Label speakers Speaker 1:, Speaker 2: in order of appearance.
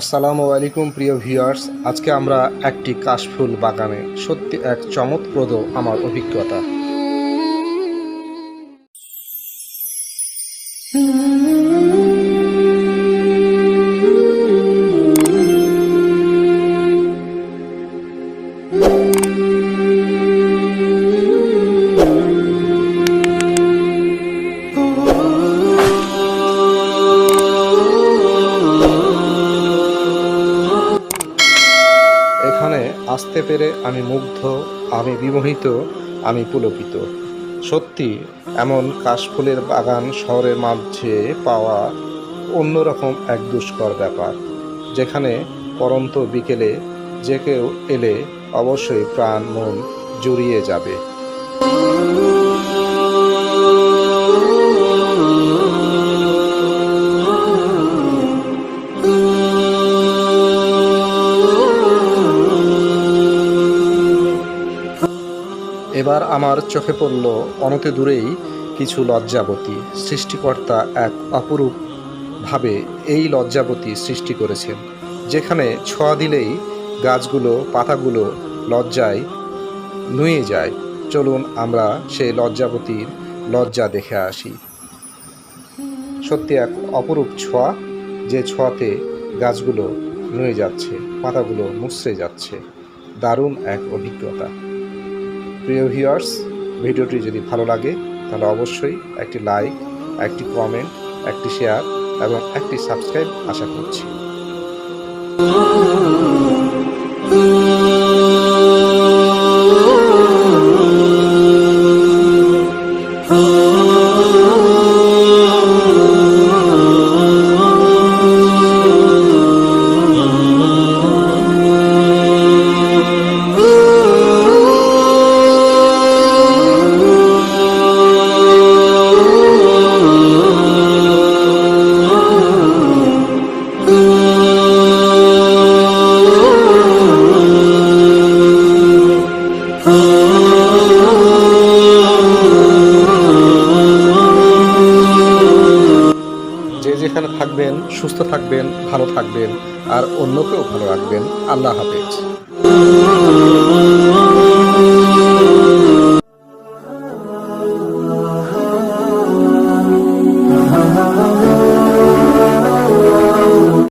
Speaker 1: আসসালামু আলাইকুম প্রিয় ভিউয়ার্স। আজকে আমরা একটি কাশফুল বাগানে সত্যি এক চমৎপ্রদ আমার অভিজ্ঞতা। আসতে পেরে আমি মুগ্ধ, আমি বিমোহিত, আমি পুলকিত। সত্যি, এমন কাশফুলের বাগান শহরের মাঝে পাওয়া অন্যরকম এক দুষ্কর ব্যাপার, যেখানে পরন্ত বিকেলে যে কেউ এলে অবশ্যই প্রাণ, মন জুড়িয়ে যাবে। এবার আমার চোখে পড়ল অনতি দূরেই কিছু লজ্জাবতী সৃষ্টিকর্তা এক অপরূপ ভাবে এই লজ্জাবতী সৃষ্টি করেছেন, যেখানে ছোঁয়া দিলেই গাছগুলো, পাতাগুলো লজ্জায় নুয়ে যায়। চলুন আমরা সেই লজ্জাবতীর লজ্জা দেখে আসি। সত্যি এক অপরূপ ছোঁয়া, যে ছোঁয়াতে গাছগুলো নুয়ে যাচ্ছে, পাতাগুলো মুছড়ে যাচ্ছে। দারুণ এক অভিজ্ঞতা। প্রিয় ভিউয়ার্স, ভিডিওটি যদি ভালো লাগে, তাহলে অবশ্যই একটি লাইক, একটি কমেন্ট, একটি শেয়ার এবং একটি সাবস্ক্রাইব আশা করছি। থাকবেন সুস্থ থাকবেন ভালো থাকবেন আর অন্যকেও ভালো রাখবেন। আল্লাহ হাফেজ।